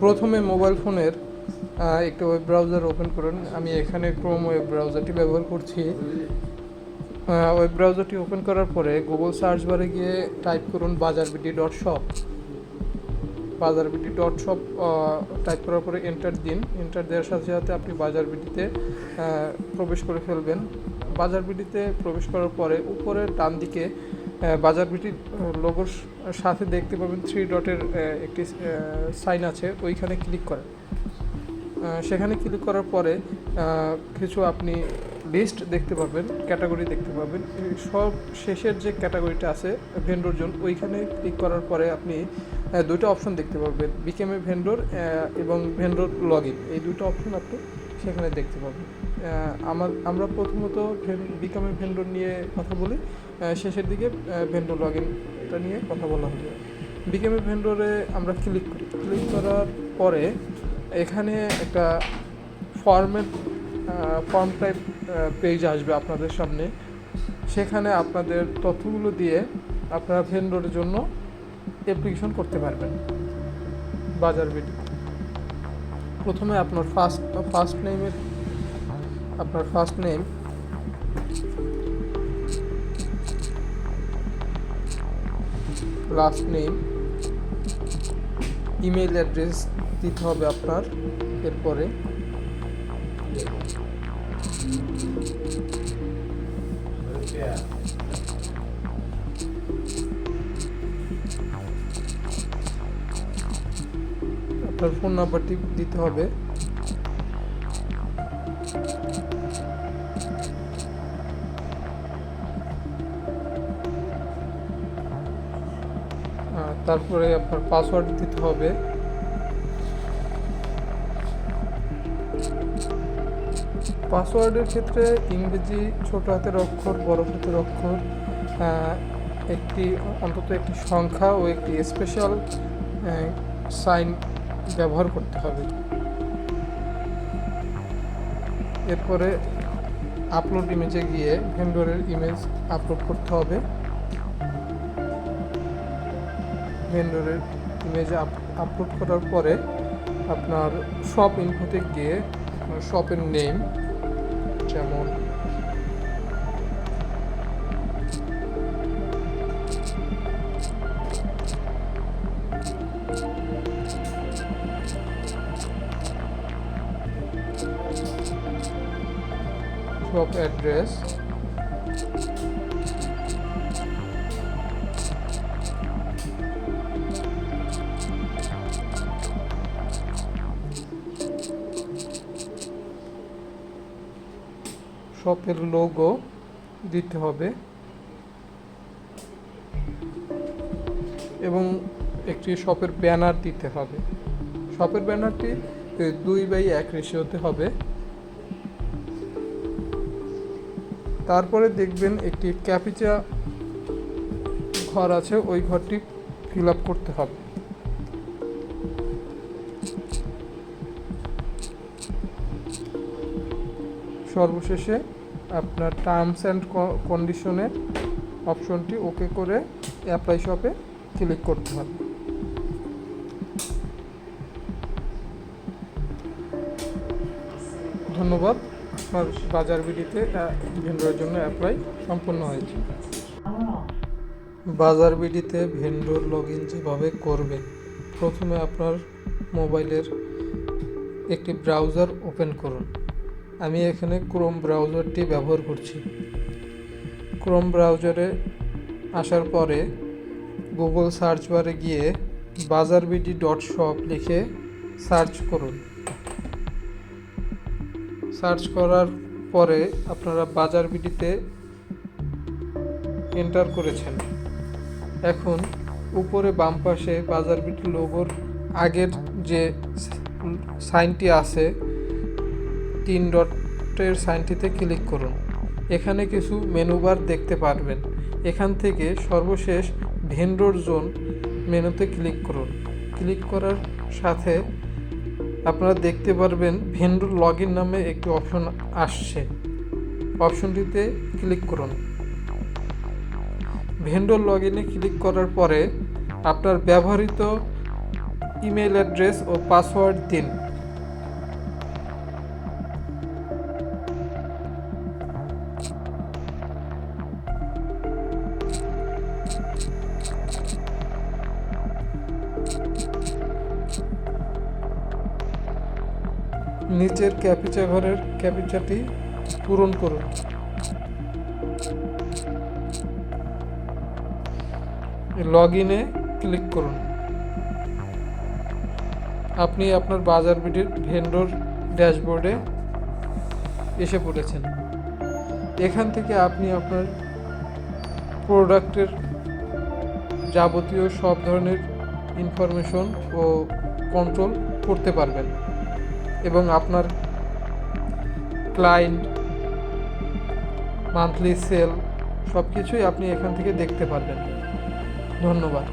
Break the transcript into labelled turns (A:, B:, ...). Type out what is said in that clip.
A: প্রথমে মোবাইল ফোনের একটা ওয়েব ব্রাউজার ওপেন করুন। আমি এখানে ক্রোম ওয়েব ব্রাউজারটি ব্যবহার করছি। ওয়েব ব্রাউজারটি ওপেন করার পরে গুগল সার্চ বারে গিয়ে টাইপ করুন BazarBD dot shop BazarBD dot shop type করার পরে এন্টার দিন। এন্টার দেওয়ার সাথে সাথে আপনি বাজারবিডিতে আহ, প্রবেশ করে ফেলবেন। বাজারবিডিতে প্রবেশ করার পরে উপরে ডান দিকে বাজারবিটির লোগোর সাথে দেখতে পাবেন থ্রি ডটের একটি সাইন আছে, ওইখানে ক্লিক করেন। সেখানে ক্লিক করার পরে কিছু আপনি লিস্ট দেখতে পাবেন ক্যাটাগরি দেখতে পাবেন। সব শেষের যে ক্যাটাগরিটা আছে ভেন্ডর জোন ওইখানে ক্লিক করার পরে আপনি দুটো অপশন দেখতে পাবেন। বিকেম ভেন্ডর এবং ভেন্ডর লগ ইন এই দুটো অপশন আপনি সেখানে দেখতে পাবেন আমার, আমরা প্রথমত বিকাম ভেন্ডর নিয়ে কথা বলি। শেষের দিকে ভেন্ডর লগ ইনটা নিয়ে কথা বলা হবে। বিকেমে ভেন্ডরে আমরা ক্লিক করি। ক্লিক করার পরে এখানে একটা ফর্মের ফর্ম টাইপ পেজ আসবে আপনাদের সামনে। সেখানে আপনাদের তথ্যগুলো দিয়ে আপনারা ভেন্ডরের জন্য অ্যাপ্লিকেশন করতে পারবেন। বাজার বিডি প্রথমে আপনার ফার্স্ট ফার্স্ট নেমের আপনার first name last name email address দিতে হবে আপনার, এরপরে। আপনার ফোন নাম্বারটি দিতে হবে। তারপরে আপনার পাসওয়ার্ড দিতে হবে। পাসওয়ার্ডের ক্ষেত্রে ইংরেজি ছোট হাতের অক্ষর, বড় হাতের অক্ষর একটি অন্তত একটি সংখ্যা ও একটি স্পেশাল সাইন ব্যবহার করতে হবে। এরপরে আপলোড ইমেজে গিয়ে ভেন্ডরের ইমেজ আপলোড করতে হবে। ভেন্ডরের ইমেজ আপলোড করার পরে আপনার শপ ইনফোতে গিয়ে আপনার শপের নেম যেমন শপ অ্যাড্রেস শপের লোগো দিতে হবে। এবং একটি শপের ব্যানার দিতে হবে। শপের ব্যানারটি দুই বাই এক রেশিওতে হবে। তারপরে দেখবেন একটি ক্যাপিচা ঘর আছে, ওই ঘরটি ফিল আপ করতে হবে। সর্বশেষে আপনার টার্মস অ্যান্ড কন্ডিশনের অপশনটি ওকে করে অ্যাপ্লাই শপে ক্লিক করতে হবে। ধন্যবাদ। আপনার বাজার বিডিতে ভেন্ডরের জন্য অ্যাপ্লাই সম্পূর্ণ হয়েছে। বাজার বিডিতে ভেন্ডর লগ ইন যেভাবে করবেন, প্রথমে আপনার মোবাইলের একটি ব্রাউজার ওপেন করুন। আমি এখানে ক্রোম ব্রাউজারটি ব্যবহার করছি। ক্রোম ব্রাউজারে আসার পরে গুগল সার্চ বারে গিয়ে বাজারবিডি ডট শপ লিখে সার্চ করুন। সার্চ করার পরে আপনারা বাজার বিডিতে এন্টার করেছেন। এখন উপরে বাম পাশে বাজারবিডি লোগোর আগের যে সাইনটি আছে, তিন ডটের সাইনটিতে ক্লিক করুন। এখানে কিছু মেনুবার দেখতে পারবেন। এখান থেকে সর্বশেষ ভেন্ডর জোন মেনুতে ক্লিক করুন। ক্লিক করার সাথে আপনারা দেখতে পারবেন ভেন্ডর লগ ইন নামে একটি অপশন আসছে। অপশনটিতে ক্লিক করুন। ভেন্ডর লগ ইনে ক্লিক করার পরে আপনার ব্যবহৃত ইমেল অ্যাড্রেস ও পাসওয়ার্ড দিন। নিচের ক্যাপিচা ঘরের ক্যাপিচাটি পূরণ করুন। লগ ইনে ক্লিক করুন। আপনি আপনার বাজার বিডির ভেন্ডর ড্যাশবোর্ডে এসে পড়েছেন। এখান থেকে আপনি আপনার প্রোডাক্টের যাবতীয় সব ধরনের ইনফরমেশন ও কন্ট্রোল করতে পারবেন। এবং আপনার ক্লায়েন্ট মান্থলি সেল সব কিছুই আপনি এখান থেকে দেখতে পারবেন। ধন্যবাদ।